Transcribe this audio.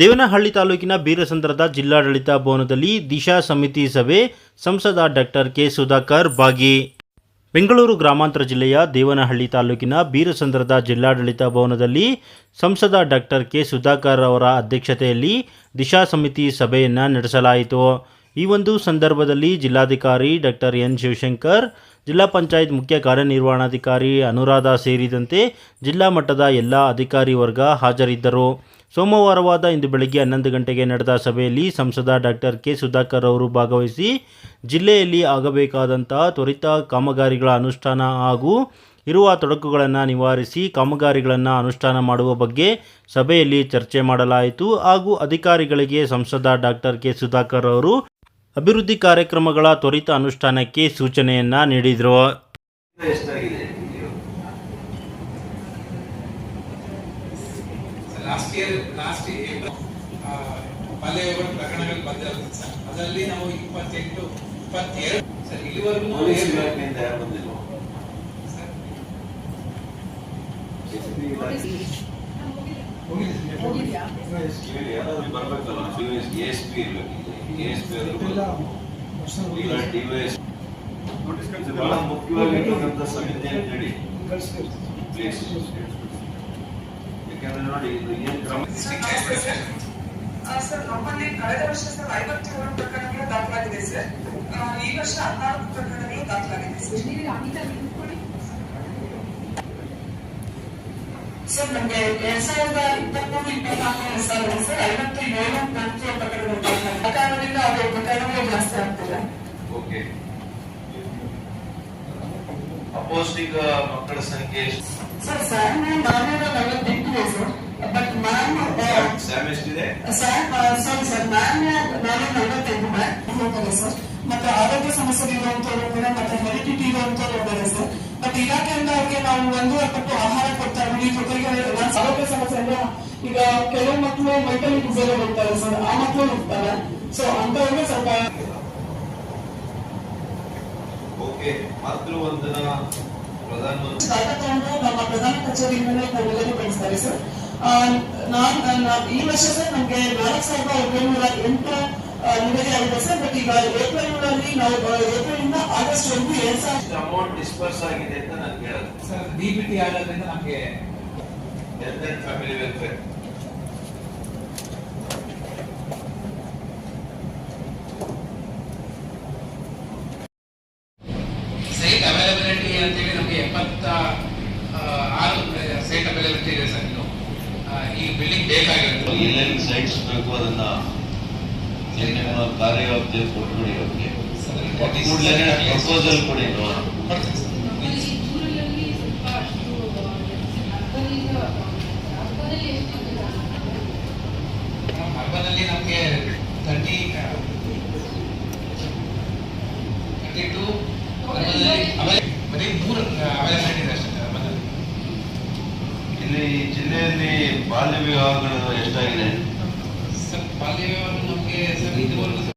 ದೇವನಹಳ್ಳಿ ತಾಲೂಕಿನ ಬೀರಸಂದ್ರದ ಜಿಲ್ಲಾಡಳಿತ ಭವನದಲ್ಲಿ ದಿಶಾ ಸಮಿತಿ ಸಭೆ, ಸಂಸದ ಡಾಕ್ಟರ್ ಕೆ ಸುಧಾಕರ್ ಭಾಗಿ. ಬೆಂಗಳೂರು ಗ್ರಾಮಾಂತರ ಜಿಲ್ಲೆಯ ದೇವನಹಳ್ಳಿ ತಾಲೂಕಿನ ಬೀರಸಂದ್ರದ ಜಿಲ್ಲಾಡಳಿತ ಭವನದಲ್ಲಿ ಸಂಸದ ಡಾಕ್ಟರ್ ಕೆ ಸುಧಾಕರ್ ಅವರ ಅಧ್ಯಕ್ಷತೆಯಲ್ಲಿ ದಿಶಾ ಸಮಿತಿ ಸಭೆಯನ್ನು ನಡೆಸಲಾಯಿತು. ಈ ಒಂದು ಸಂದರ್ಭದಲ್ಲಿ ಜಿಲ್ಲಾಧಿಕಾರಿ ಡಾಕ್ಟರ್ ಎನ್ ಶಿವಶಂಕರ್, ಜಿಲ್ಲಾ ಪಂಚಾಯತ್ ಮುಖ್ಯ ಕಾರ್ಯನಿರ್ವಹಣಾಧಿಕಾರಿ ಅನುರಾಧ ಸೇರಿದಂತೆ ಜಿಲ್ಲಾ ಮಟ್ಟದ ಎಲ್ಲ ಅಧಿಕಾರಿ ವರ್ಗ ಹಾಜರಿದ್ದರು. ಸೋಮವಾರವಾದ ಇಂದು ಬೆಳಗ್ಗೆ ಹನ್ನೊಂದು ಗಂಟೆಗೆ ನಡೆದ ಸಭೆಯಲ್ಲಿ ಸಂಸದ ಡಾಕ್ಟರ್ ಕೆ ಸುಧಾಕರ್ ಅವರು ಭಾಗವಹಿಸಿ ಜಿಲ್ಲೆಯಲ್ಲಿ ಆಗಬೇಕಾದಂತಹ ತ್ವರಿತ ಕಾಮಗಾರಿಗಳ ಅನುಷ್ಠಾನ ಹಾಗೂ ಇರುವ ತೊಡಕುಗಳನ್ನು ನಿವಾರಿಸಿ ಕಾಮಗಾರಿಗಳನ್ನು ಅನುಷ್ಠಾನ ಮಾಡುವ ಬಗ್ಗೆ ಸಭೆಯಲ್ಲಿ ಚರ್ಚೆ ಮಾಡಲಾಯಿತು ಹಾಗೂ ಅಧಿಕಾರಿಗಳಿಗೆ ಸಂಸದ ಡಾಕ್ಟರ್ ಕೆ ಸುಧಾಕರ್ ಅವರು ಅಭಿವೃದ್ಧಿ ಕಾರ್ಯಕ್ರಮಗಳ ತ್ವರಿತ ಅನುಷ್ಠಾನಕ್ಕೆ ಸೂಚನೆಯನ್ನ ನೀಡಿದರು. ಎಷ್ಟಾಗಿದೆ ಲಾಸ್ಟ್ ಇಯರ್ ಲಾಸ್ಟ್ ಏಪ್ರಿಲ್ ಮಲೆಯವರ ಪ್ರಕರಣಗಳು ಬಂದಿರುತ್ತೆ ಸರ್ ಅದರಲ್ಲಿ ನಾವು ಇಪ್ಪತ್ತೆಂಟು ಇಪ್ಪತ್ತೆರಡು ಸರ್ ಇಲ್ಲಿವರೆಗೂ ನಾವು ಪೊಲೀಸ್ ಏನು- ಇಲಾಖೆಯಿಂದ ಯಾರು ಬಂದಿಲ್ವಾ ಸರ್, ಎಸ್ ಪಿ ಇಲಾಖೆ ಇವ್ರು ಯಾರಾದ್ರೂ ಬರ್ಬೇಕಲ್ಲ ಎಸ್ ಪಿ ಇರ್ಬೇಕು ಎಸ್ ಪಿ ಈಗ ಡಿವೈಎಸ್ ಬಹಳ ಮುಖ್ಯವಾಗಿರ್ತಕ್ಕಂಥ ಸಮಿತಿ ಅಂತ ಹೇಳಿ ಪ್ಲೀಸ್ ಯಾಕಂದ್ರೆ ನೋಡಿ ಇದು ಏನ್ ಕ್ರಮ ಆ, ಸರ್ ನಮ್ಮಲ್ಲಿ ಕಳೆದ ವರ್ಷ ಸರ್ ಐವತ್ತೇಳು ಪ್ರಕರಣಗಳು ದಾಖಲಾಗಿದೆ ಸರ್ ಆ, ಈ ವರ್ಷ ಹದಿನಾಲ್ಕು ಪ್ರಕರಣಗಳು ದಾಖಲಾಗಿದೆ ಸರ್ ಸರ್ ನಮಗೆ ಎರಡ್ ಸಾವಿರದ ಇಪ್ಪತ್ಮೂರು ಇಪ್ಪತ್ನಾಲ್ಕನೇ ಸಾಲ ಸರ್ ಐವತ್ತು ಏಳು ನಾಲ್ಕು ಪ್ರಕರಣಗಳು ದಾಖಲಾಗಿದೆ ಆ ಕಾರಣದಿಂದ ಅವು ಪ್ರಕರಣಗಳು ಜಾಸ್ತಿ ಆಗ್ತಿದೆ ಓಕೆ ಅಪೌಷ್ಟಿಕ ಮಕ್ಕಳ ಸಂಖ್ಯೆ ಸರ್ ಸರ್ ನಾನ್ನೂರ ನಲವತ್ತೆಂಟು ಇದೆ ಸರ್ ಬಟ್ ಮ್ಯಾಮ್ ಸ್ಯಾಮ್ ಎಷ್ಟಿದೆ ಸರ್ ಸಾರಿ ಸರ್ ಮ್ಯಾಮ್ ನಾನು ನಲವತ್ತೈದು ಮ್ಯಾಮ್ ಹೋಗ್ತಾರೆ ಸರ್ ಮತ್ತೆ ಆರೋಗ್ಯ ಸಮಸ್ಯೆ ಇರುವಂತವ್ರು ಕೂಡ ಮತ್ತೆ ಇಲಾಖೆಯಿಂದ ಅವ್ರಿಗೆ ನಾವು ಒಂದೂವರೆ ಪಟ್ಟು ಆಹಾರ ಕೊಡ್ತಾ ಇದ್ದೀವಿ ಜೊತೆಗೆ ನಾನು ಆರೋಗ್ಯ ಸಮಸ್ಯೆ ಅಂದ್ರೆ ಈಗ ಕೆಲವು ಮಕ್ಕಳು ಮೆಂಟಲಿ ಡಿಸೇಬಲ್ ಇರ್ತಾರೆ ಸರ್. ಆ ಮಕ್ಕಳು ಇರ್ತಾರೆ ಸೊ ಅಂತವ್ರಿಗೆ ಸ್ವಲ್ಪ ಓಕೆ ದಾಖಲೆ ತಗೊಂಡು ನಮ್ಮ ಪ್ರಧಾನ ಕಚೇರಿಯಿಂದಲೇ ಕಳಿಸ್ತಾರೆ ಸರ್. ನಾನು ಈ ವರ್ಷ ಸರ್ ನಮ್ಗೆ ನಾಲ್ಕು ಸಾವಿರದ ಒಂಬೈನೂರ ಎಂಟು ಬಟ್ ಈಗ ನಾವು ಏಪ್ರಿಲ್ ಇಂದ ಆಗಸ್ಟ್ ವರೆಗೂ ಎರಡ್ ಸಾವಿರ ಅಮೌಂಟ್ ಡಿಸ್ಪರ್ಸ್ ಆಗಿದೆ ಅಂತ ನಾನು ಕೇಳೋದು. ಸರ್ ಡಿ ಬಿ ಟಿ ಆಗೋದ್ರಿಂದ ನಮಗೆ health and family welfare site availability ಅಂತೇಳಿ ನಮಗೆ ಎಪ್ಪತ್ತ ಆ, ಆರು ಸೈಟ್ ಅವೈಲಬಿಲಿಟಿ ಇದೆ ಸರ್ ಈ ಬಿಲ್ಡಿಂಗ್ ಬೇಕಾಗಿರೋದು. ಎಲ್ಲೆಲ್ಲಿ ಸೈಟ್ಸ್ ಬೇಕು ಅದನ್ನ ನಿಮ್ಮ ಕಾರ್ಯವ್ಯಾಪ್ತಿ ಕೊಟ್ಬಿಡಿ ಅವ್ರಿಗೆ. ಕೂಡಲೇ ಪ್ರಪೋಸಲ್ ಕೊಡಿ ನಮಗೆ ತರ್ಟಿ ತರ್ಟಿ ಟು ಬರೀ ಮೂರು ಅವೈಲಬಿಲಿಟಿ ಇದೆ ಅಷ್ಟೇ ಅರ್ಬನಲ್ಲಿ. ಇಲ್ಲಿ ಜಿಲ್ಲೆಯಲ್ಲಿ ಬಾಲ್ಯ ವಿವಾಹಗಳು ಎಷ್ಟಾಗಿದೆ? ¿Cuál lleva uno que saliste?